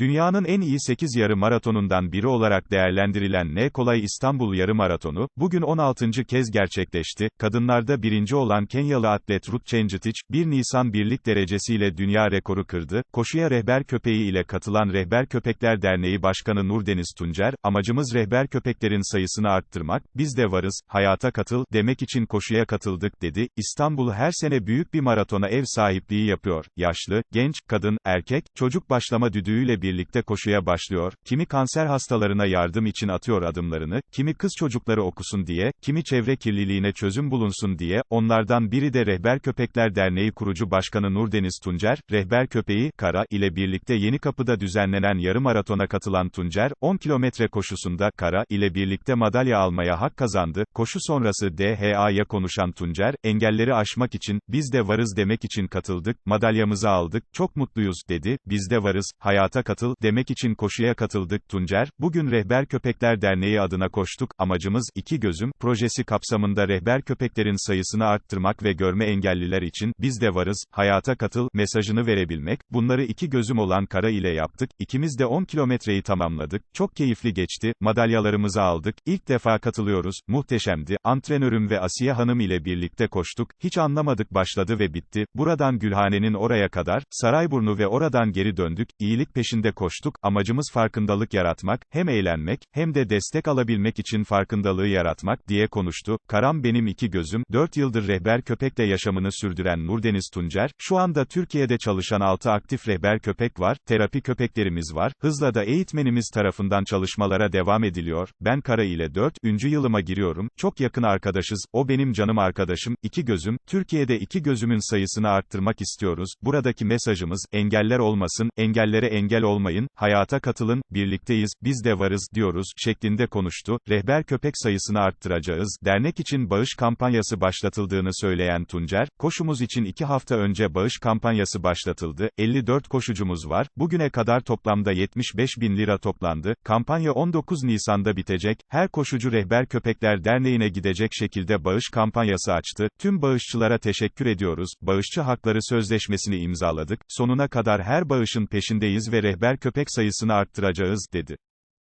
Dünyanın en iyi 8 yarı maratonundan biri olarak değerlendirilen N Kolay İstanbul Yarı Maratonu, bugün 16. kez gerçekleşti. Kadınlarda birinci olan Kenyalı atlet Ruth Chengetich, 1 Nisan birlik derecesiyle dünya rekoru kırdı. Koşuya rehber köpeği ile katılan Rehber Köpekler Derneği Başkanı Nurdeniz Tuncer, amacımız rehber köpeklerin sayısını arttırmak, biz de varız, hayata katıl, demek için koşuya katıldık dedi. İstanbul her sene büyük bir maratona ev sahipliği yapıyor. Yaşlı, genç, kadın, erkek, çocuk başlama düdüğüyle birlikte koşuya başlıyor, kimi kanser hastalarına yardım için atıyor adımlarını, kimi kız çocukları okusun diye, kimi çevre kirliliğine çözüm bulunsun diye, onlardan biri de Rehber Köpekler Derneği kurucu başkanı Nurdeniz Tuncer, Rehber Köpeği, Kara, ile birlikte Yeni Kapı'da düzenlenen yarım maratona katılan Tuncer, 10 kilometre koşusunda, Kara, ile birlikte madalya almaya hak kazandı, koşu sonrası DHA'ya konuşan Tuncer, engelleri aşmak için, biz de varız demek için katıldık, madalyamızı aldık, çok mutluyuz, dedi, biz de varız, hayata katıl, demek için koşuya katıldık, Tuncer, bugün Rehber Köpekler Derneği adına koştuk, amacımız, iki gözüm, projesi kapsamında rehber köpeklerin sayısını arttırmak ve görme engelliler için, biz de varız, hayata katıl, mesajını verebilmek, bunları iki gözüm olan Kara ile yaptık, ikimiz de 10 kilometreyi tamamladık, çok keyifli geçti, madalyalarımızı aldık, ilk defa katılıyoruz, muhteşemdi, antrenörüm ve Asiye Hanım ile birlikte koştuk, hiç anlamadık başladı ve bitti, buradan Gülhane'nin oraya kadar, Sarayburnu ve oradan geri döndük, iyilik peşinde koştuk, amacımız farkındalık yaratmak, hem eğlenmek, hem de destek alabilmek için farkındalığı yaratmak, diye konuştu. Karam benim iki gözüm, 4 yıldır rehber köpekle yaşamını sürdüren Nurdeniz Tuncer, şu anda Türkiye'de çalışan 6 aktif rehber köpek var, terapi köpeklerimiz var, hızla da eğitmenimiz tarafından çalışmalara devam ediliyor, ben Kara ile 4. yılıma giriyorum, çok yakın arkadaşız, o benim canım arkadaşım, iki gözüm, Türkiye'de iki gözümün sayısını arttırmak istiyoruz, buradaki mesajımız, engeller olmasın, engellere engel olmayın, hayata katılın, birlikteyiz, biz de varız, diyoruz, şeklinde konuştu, rehber köpek sayısını arttıracağız, dernek için bağış kampanyası başlatıldığını söyleyen Tuncer, koşumuz için iki hafta önce bağış kampanyası başlatıldı, 54 koşucumuz var, bugüne kadar toplamda 75 bin lira toplandı, kampanya 19 Nisan'da bitecek, her koşucu Rehber Köpekler Derneği'ne gidecek şekilde bağış kampanyası açtı, tüm bağışçılara teşekkür ediyoruz, bağışçı hakları sözleşmesini imzaladık, sonuna kadar her bağışın peşindeyiz ve rehber köpek sayısını arttıracağız, dedi.